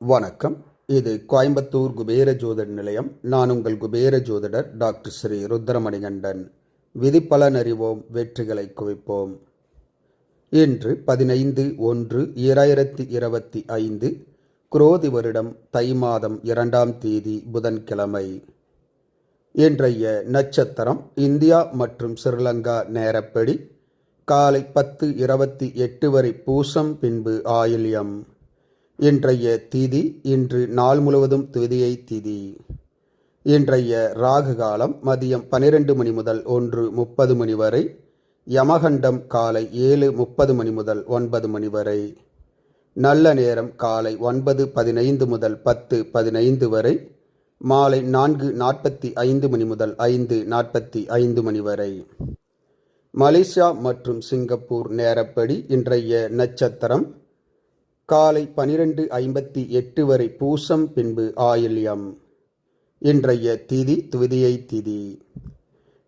வணக்கம். இது கோயம்புத்தூர் குபேர ஜோதிட நிலையம். நான் உங்கள் குபேர ஜோதிடர் டாக்டர் ஸ்ரீ ருத்ரமணிகண்டன். விதிப்பலன் அறிவோம் வெற்றிகளை குவிப்போம். இன்று பதினைந்து ஒன்று இரண்டாயிரத்தி இருபத்தி ஐந்து குரோதி வருடம் தை மாதம் இரண்டாம் தேதி புதன்கிழமை. இன்றைய நட்சத்திரம் இந்தியா மற்றும் ஸ்ரீலங்கா நேரப்படி காலை பத்து இருபத்தி எட்டு வரை பூசம் பின்பு ஆயில்யம். இன்றைய திதி இன்று நாள் முழுவதும் திவிதியை தீதி. இன்றைய ராகு காலம் மதியம் பனிரெண்டு மணி முதல் ஒன்று முப்பது மணி வரை யமகண்டம் காலை ஏழு முப்பது மணி முதல் ஒன்பது மணி வரை நல்ல நேரம் காலை ஒன்பது பதினைந்து முதல் பத்து பதினைந்து வரை மாலை நான்கு நாற்பத்தி ஐந்து மணி முதல் ஐந்து நாற்பத்தி ஐந்து மணி வரை. மலேசியா மற்றும் சிங்கப்பூர் நேரப்படி இன்றைய நட்சத்திரம் காலை பனிரெண்டு ஐம்பத்தி எட்டு வரை பூசம் பின்பு ஆயில்யம். இன்றைய திதி துவிதியை திதி.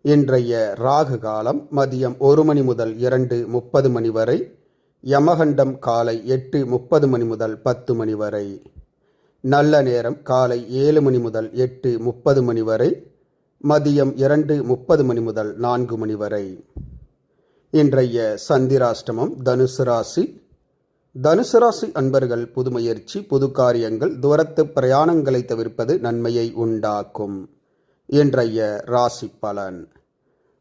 இன்றைய ராகு காலம் மதியம் ஒரு மணி முதல் இரண்டு முப்பது மணி வரை யமகண்டம் காலை எட்டு முப்பது மணி முதல் பத்து மணி வரை நல்ல நேரம் காலை ஏழு மணி முதல் எட்டு முப்பது மணி வரை மதியம் இரண்டு முப்பது மணி முதல் நான்கு மணி வரை. இன்றைய சந்திராஷ்டமம் தனுசு ராசி தனுசு ராசி அன்பர்கள் புது முயற்சி புது காரியங்கள் தூரத்து பிரயாணங்களை தவிர்ப்பது நன்மையை உண்டாக்கும். இன்றைய ராசி பலன்.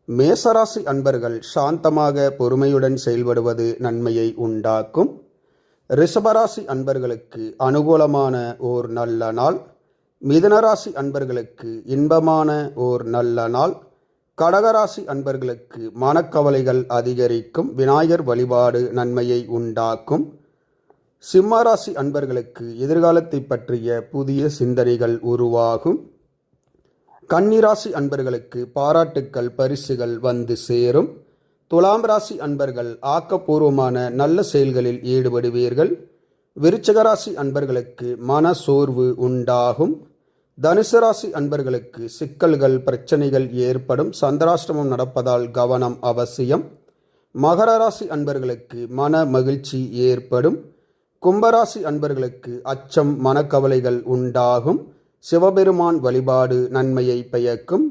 மேசராசி அன்பர்கள் சாந்தமாக பொறுமையுடன் செயல்படுவது நன்மையை உண்டாக்கும். ரிஷபராசி அன்பர்களுக்கு அனுகூலமான ஓர் நல்ல நாள். மிதனராசி அன்பர்களுக்கு இன்பமான ஓர் நல்ல நாள். கடகராசி அன்பர்களுக்கு மனக்கவலைகள் அதிகரிக்கும். விநாயகர் வழிபாடு நன்மையை உண்டாக்கும். சிம்மராசி அன்பர்களுக்கு எதிர்காலத்தை பற்றிய புதிய சிந்தனைகள் உருவாகும். கன்னிராசி அன்பர்களுக்கு பாராட்டுக்கள் பரிசுகள் வந்து சேரும். துலாம் ராசி அன்பர்கள் ஆக்கப்பூர்வமான நல்ல செயல்களில் ஈடுபடுவீர்கள். விருச்சகராசி அன்பர்களுக்கு மன சோர்வு உண்டாகும். தனுசு ராசி அன்பர்களுக்கு சிக்கல்கள் பிரச்சனைகள் ஏற்படும். சந்திராஷ்டமம் நடப்பதால் கவனம் அவசியம். மகர ராசி அன்பர்களுக்கு மன மகிழ்ச்சி ஏற்படும். கும்பராசி அன்பர்களுக்கு அச்சம் மனக்கவலைகள் உண்டாகும். சிவபெருமான் வழிபாடு நன்மையை பெயக்கும்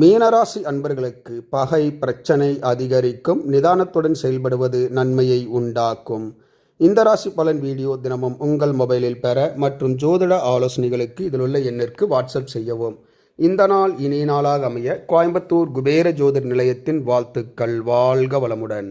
மீனராசி அன்பர்களுக்கு பகை பிரச்சனை அதிகரிக்கும். நிதானத்துடன் செயல்படுவது நன்மையை உண்டாக்கும். இந்த ராசி பலன் வீடியோ தினமும் உங்கள் மொபைலில் பெற மற்றும் ஜோதிட ஆலோசனைகளுக்கு இதில் உள்ள எண்ணிற்கு வாட்ஸ்அப் செய்யவும். இந்த நாள் இனிய நாளாக அமைய கோயம்புத்தூர் குபேர ஜோதிர் நிலையத்தின் வாழ்த்துக்கள். வாழ்க வளமுடன்.